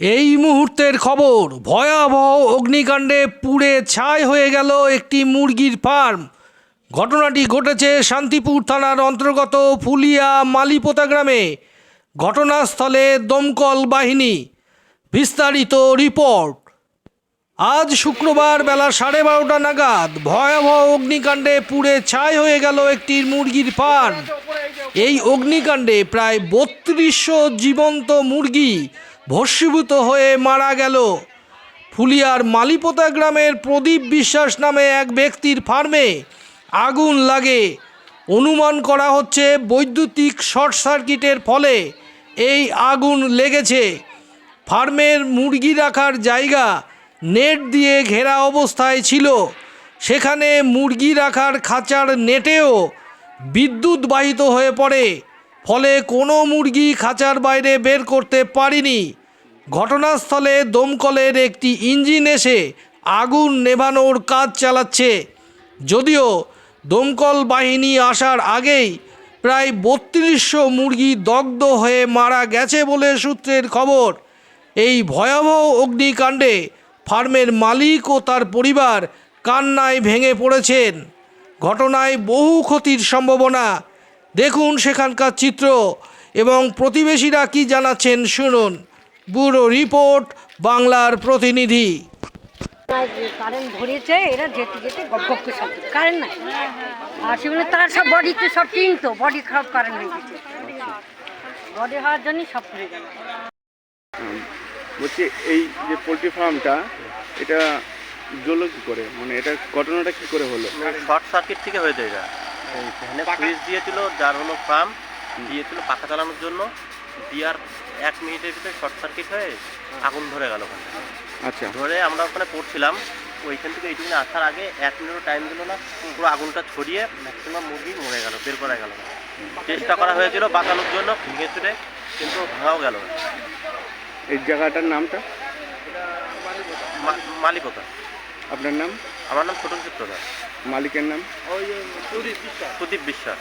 এই মুহূর্তের খবর, ভয়াবহ অগ্নিকাণ্ডে পুড়ে ছাই হয়ে গেল একটি মুরগির ফার্ম। ঘটনাটি ঘটেছে শান্তিপুর থানার অন্তর্গত ফুলিয়া মালিপোতা গ্রামে। ঘটনাস্থলে দমকল বাহিনী। বিস্তারিত রিপোর্ট। আজ শুক্রবার বেলা সাড়ে বারোটা নাগাদ ভয়াবহ অগ্নিকাণ্ডে পুড়ে ছাই হয়ে গেল একটি মুরগির ফার্ম। এই অগ্নিকাণ্ডে প্রায় বত্রিশশো জীবন্ত মুরগি ভস্মীভূত হয়ে মারা গেল। ফুলিয়ার মালিপোতা গ্রামের প্রদীপ বিশ্বাস নামে এক ব্যক্তির ফার্মে আগুন লাগে। অনুমান করা হচ্ছে বৈদ্যুতিক শর্ট সার্কিটের ফলে এই আগুন লেগেছে। ফার্মের মুরগি রাখার জায়গা নেট দিয়ে ঘেরা অবস্থায় ছিল। সেখানে মুরগি রাখার খাঁচার নেটেও বিদ্যুৎ বাহিত হয়ে পড়ে। ফলে কোনো মুরগি খাঁচার বাইরে বের করতে পারিনি। ঘটনাস্থলে দমকলের একটি ইঞ্জিন এসে আগুন নেভানোর কাজ চালাচ্ছে। যদিও দমকল বাহিনী আসার আগেই প্রায় বত্রিশশো মুরগি দগ্ধ হয়ে মারা গেছে বলে সূত্রের খবর। এই ভয়াবহ অগ্নিকাণ্ডে ফার্মের মালিক ও তার পরিবার কান্নায় ভেঙে পড়েছেন। ঘটনায় বহু ক্ষতির সম্ভাবনা। দেখুন সেখানকার চিত্র এবং প্রতিবেশীরা কি জানাচ্ছেন শুনুন। ব্যুরো রিপোর্ট বাংলার প্রতিনিধি। কারেন্ট ধরেছে এরা যেতে যেতে গপ গপ সব কারেন্ট নাই। আর সেগুলো তার সব বডিতে সব টিন তো বডি খারাপ কারেন্ট হয়ে গেছে। বডি হওয়ার জন্যই সব গেল। বলছি এই যে পোলট্রি ফার্মটা এটা জ্বললো কি করে? মানে এটা ঘটনাটা কি করে হলো? শর্ট সার্কিট থেকে হয়েছে এটা। ফ্যানে সুইচ দিয়েছিল যার হলো পাম্প দিয়েছিল পাখা চালানোর জন্য। দিয়ার এক মিনিটের ভিতরে শর্ট সার্কিট হয়ে আগুন ধরে গেল ওখানে। আচ্ছা। ধরে আমরা ওখানে পড়ছিলাম ওইখান থেকে এইটুকুনি আসার আগে এক মিনিটও টাইম দিল না পুরো আগুনটা ছড়িয়ে ম্যাক্সিমাম মুরগি মরে গেল বের করা গেল। চেষ্টা করা হয়েছিল বাঁচানোর জন্য ভেঙে চুরে কিন্তু ভাঙাও গেল এই জায়গাটার নামটা? মালিকতা। আপনার নাম? আমার নাম ছোটন চিত্রদার মালিকের নাম? প্রদীপ বিশ্বাস। প্রদীপ বিশ্বাস।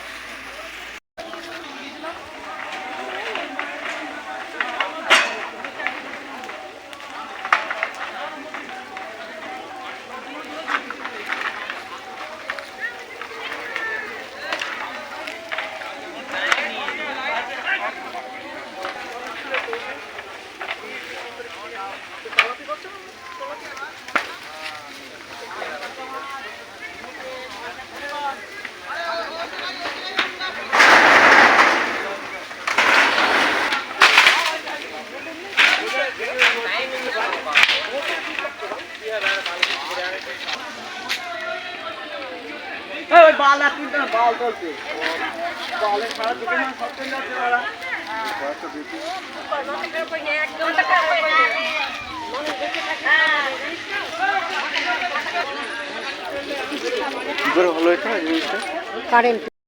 বাল এখন বাল চলছে বালের সারা দোকানে সব চলে যাচ্ছে কি করে এটা কারেন্ট